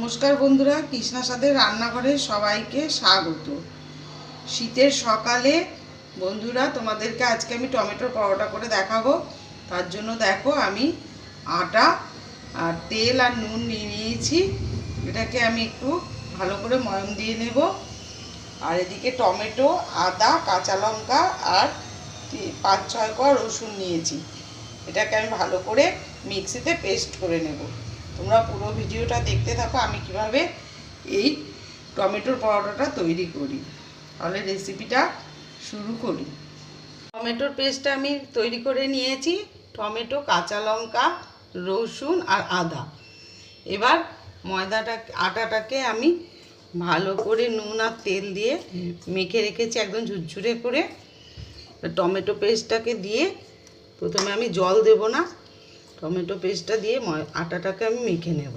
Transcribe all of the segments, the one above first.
নমস্কার বন্ধুরা কৃষ্ণা সাদের রান্নাঘরে সবাইকে স্বাগত। শীতের সকালে বন্ধুরা, তোমাদেরকে আজকে আমি টমেটোর পরোটা করে দেখাবো। তার জন্য দেখো, আমি আটা আর তেল আর নুন নিয়ে নিয়েছি। এটাকে আমি একটু ভালো করে ময়ম দিয়ে নেব। আর এদিকে টমেটো, আদা, কাঁচা লঙ্কা আর পাঁচ ছয় কোয়া রসুন নিয়েছি। এটাকে আমি ভালো করে মিক্সিতে পেস্ট করে নেব। তোমরা পুরো ভিডিওটা দেখতে থাকো, আমি কীভাবে এই টমেটোর পরোটাটা তৈরি করি। তাহলে রেসিপিটা শুরু করি। টমেটোর পেস্টটা আমি তৈরি করে নিয়েছি, টমেটো, কাঁচা লঙ্কা, রসুন আর আদা। এবার ময়দাটা, আটাটাকে আমি ভালো করে নুন আর তেল দিয়ে মেখে রেখেছি একদম ঝুরঝুরে করে। টমেটো পেস্টটাকে দিয়ে প্রথমে আমি জল দেব না টমেটো পেস্টটা দিয়ে আটাটাকে আমি মেখে নেব।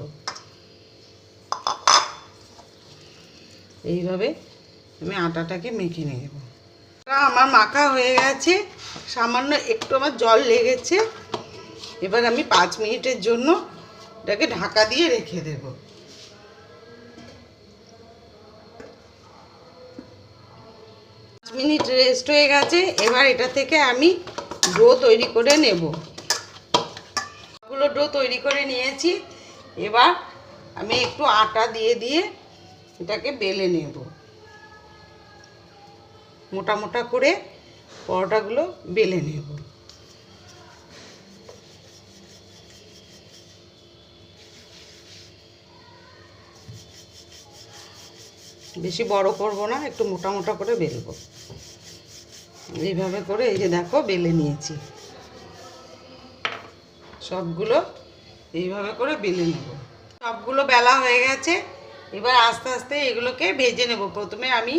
এইভাবে আমি আটাটাকে মেখে নেব। আমার মাখা হয়ে গেছে, সামান্য একটু আমার জল লেগেছে। এবার আমি পাঁচ মিনিটের জন্য এটাকে ঢাকা দিয়ে রেখে দেব। পাঁচ মিনিট রেস্ট হয়ে গেছে, এবার এটা থেকে আমি ডো তৈরি করে নেব। গুলো ডো তৈরি করে নিয়েছি। এবার আমি একটু আটা দিয়ে দিয়ে এটাকে বেলে নেব। মোটা মোটা করে পরোটাগুলো বেলে নেব। বেশি বড় করব না, একটু মোটা মোটা করে বেলবো। এইভাবে করে এই যে দেখো বেলে নিয়েছি। সবগুলো এইভাবে করে বেলে নেব। সবগুলো বেলা হয়ে গেছে, এবার আস্তে আস্তে এগুলোকে ভেজে নেব। প্রথমে আমি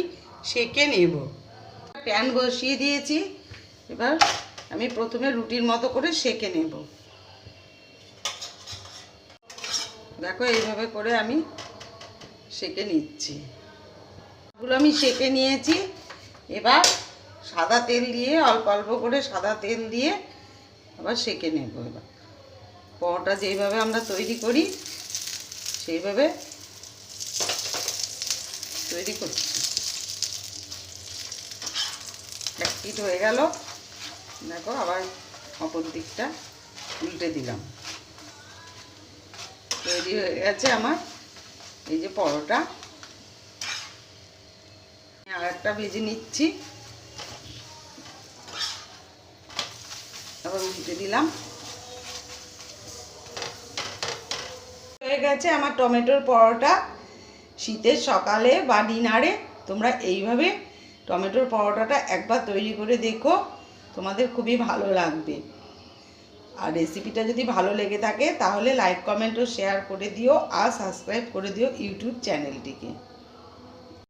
সেকে নেব। প্যান বসিয়ে দিয়েছি, এবার আমি প্রথমে রুটির মতো করে সেকে নেব। দেখো এইভাবে করে আমি সেকে নিচ্ছি। এগুলো আমি সেকে নিয়েছি, এবার সাদা তেল দিয়ে, অল্প অল্প করে সাদা তেল দিয়ে আবার সেকে নেব এবার। পরোটা যেইভাবে আমরা তৈরি করি, সেইভাবে তৈরি করছি এক হয়ে গেল। দেখো, আবার অপর দিকটা উল্টে দিলাম। তৈরি হয়ে গেছে আমার এই যে পরোটা। আর একটা ভেজে নিচ্ছি। আবার উল্টে দিলাম। হয়ে গেছে আমার টমেটোর পরোটা। শীতের সকালে বা ডিনারে তোমরা এইভাবে টমেটোর পরোটাটা একবার তৈরি করে দেখো, তোমাদের খুবই ভালো লাগবে। আর রেসিপিটা যদি ভালো লেগে থাকে, তাহলে লাইক কমেন্ট ও শেয়ার করে দিও আর সাবস্ক্রাইব করে দিও ইউটিউব চ্যানেলটিকে।